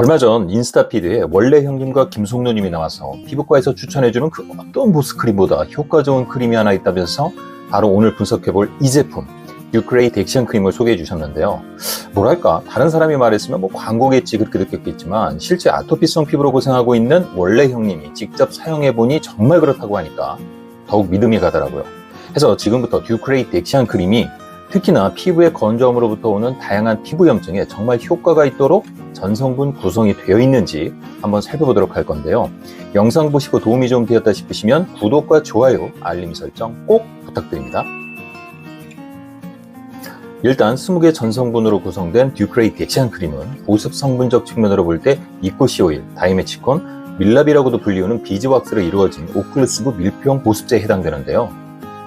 얼마 전 인스타피드에 원래 형님과 김송로님이 나와서 피부과에서 추천해주는 그 어떤 보습크림보다 효과 좋은 크림이 하나 있다면서 바로 오늘 분석해볼 이 제품 뉴크레이트 액션 크림을 소개해 주셨는데요. 뭐랄까 다른 사람이 말했으면 뭐 광고겠지 그렇게 느꼈겠지만 실제 아토피성 피부로 고생하고 있는 원래 형님이 직접 사용해 보니 정말 그렇다고 하니까 더욱 믿음이 가더라고요. 해서 지금부터 뉴크레이트 액션 크림이 특히나 피부의 건조함으로부터 오는 다양한 피부 염증에 정말 효과가 있도록 전성분 구성이 되어 있는지 한번 살펴보도록 할 건데요. 영상 보시고 도움이 좀 되었다 싶으시면 구독과 좋아요, 알림 설정 꼭 부탁드립니다. 일단 20개 전성분으로 구성된 듀크레이트 액션 크림은 보습 성분적 측면으로 볼 때 이코시 오일, 다이메치콘, 밀랍이라고도 불리우는 비즈왁스로 이루어진 오클루스브 밀폐용 보습제에 해당되는데요.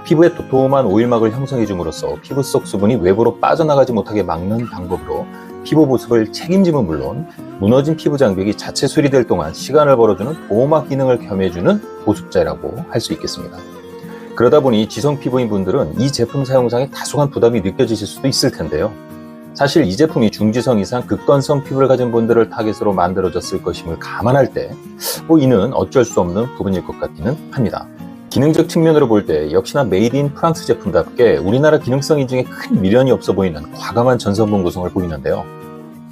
피부에 도톰한 오일막을 형성해 줌으로써 피부 속 수분이 외부로 빠져나가지 못하게 막는 방법으로 피부 보습을 책임짐은 물론 무너진 피부 장벽이 자체 수리될 동안 시간을 벌어주는 보호막 기능을 겸해주는 보습제라고 할 수 있겠습니다. 그러다 보니 지성 피부인 분들은 이 제품 사용상에 다소한 부담이 느껴지실 수도 있을 텐데요. 사실 이 제품이 중지성 이상 극건성 피부를 가진 분들을 타겟으로 만들어졌을 것임을 감안할 때, 뭐 이는 어쩔 수 없는 부분일 것 같기는 합니다. 기능적 측면으로 볼 때 역시나 메이드 인 프랑스 제품답게 우리나라 기능성 인증에 큰 미련이 없어 보이는 과감한 전성분 구성을 보이는데요.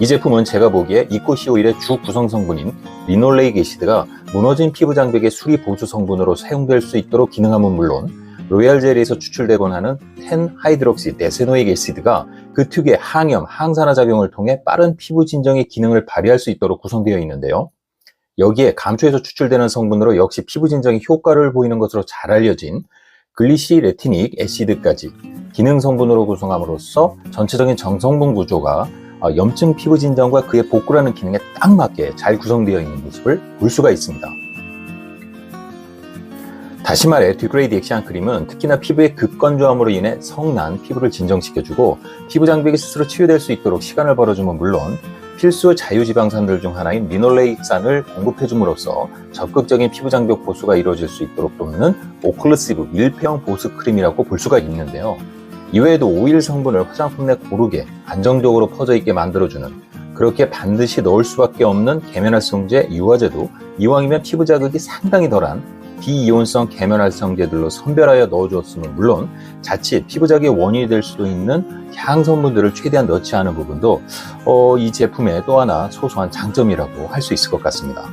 이 제품은 제가 보기에 이코시 오일의 주 구성 성분인 리놀레익 애시드가 무너진 피부 장벽의 수리 보수 성분으로 사용될 수 있도록 기능함은 물론 로얄 젤리에서 추출되곤 하는 텐 하이드록시 네세노익 애시드가 그 특유의 항염, 항산화 작용을 통해 빠른 피부 진정의 기능을 발휘할 수 있도록 구성되어 있는데요. 여기에 감초에서 추출되는 성분으로 역시 피부 진정에 효과를 보이는 것으로 잘 알려진 글리시 레티닉 애시드까지 기능 성분으로 구성함으로써 전체적인 정성분 구조가 어, 염증 피부 진정과 그의 복구라는 기능에 딱 맞게 잘 구성되어 있는 모습을 볼 수가 있습니다. 다시 말해 듀그레이드 액션 크림은 특히나 피부의 급건조함으로 인해 성난 피부를 진정시켜주고 피부 장벽이 스스로 치유될 수 있도록 시간을 벌어주면 물론 필수 자유지방산들 중 하나인 리놀레익산을 공급해줌으로써 적극적인 피부 장벽 보수가 이루어질 수 있도록 돕는 오클루시브 밀폐형 보습 크림이라고 볼 수가 있는데요. 이외에도 오일 성분을 화장품 내 고르게 안정적으로 퍼져 있게 만들어주는 그렇게 반드시 넣을 수밖에 없는 계면활성제 유화제도 이왕이면 피부 자극이 상당히 덜한 비이온성 계면활성제들로 선별하여 넣어주었으면 물론 자칫 피부 자극의 원인이 될 수도 있는 향 성분들을 최대한 넣지 않은 부분도 어, 이 제품의 또 하나 소소한 장점이라고 할 수 있을 것 같습니다.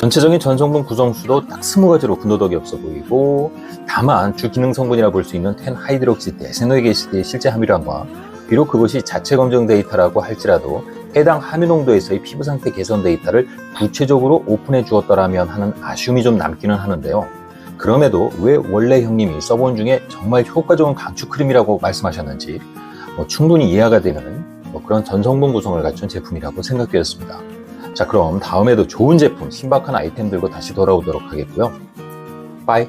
전체적인 전성분 구성수도 딱 20가지로 군더더기 없어 보이고 다만 주 기능 성분이라 볼 수 있는 텐 하이드록시 데세노익 애시드의 실제 함유량과 비록 그것이 자체 검증 데이터라고 할지라도 해당 함유 농도에서의 피부 상태 개선 데이터를 구체적으로 오픈해 주었더라면 하는 아쉬움이 좀 남기는 하는데요. 그럼에도 왜 원래 형님이 써본 중에 정말 효과 좋은 강추 크림이라고 말씀하셨는지 뭐 충분히 이해가 되는 뭐 그런 전성분 구성을 갖춘 제품이라고 생각되었습니다. 자 그럼 다음에도 좋은 제품, 신박한 아이템 들고 다시 돌아오도록 하겠고요. 빠이.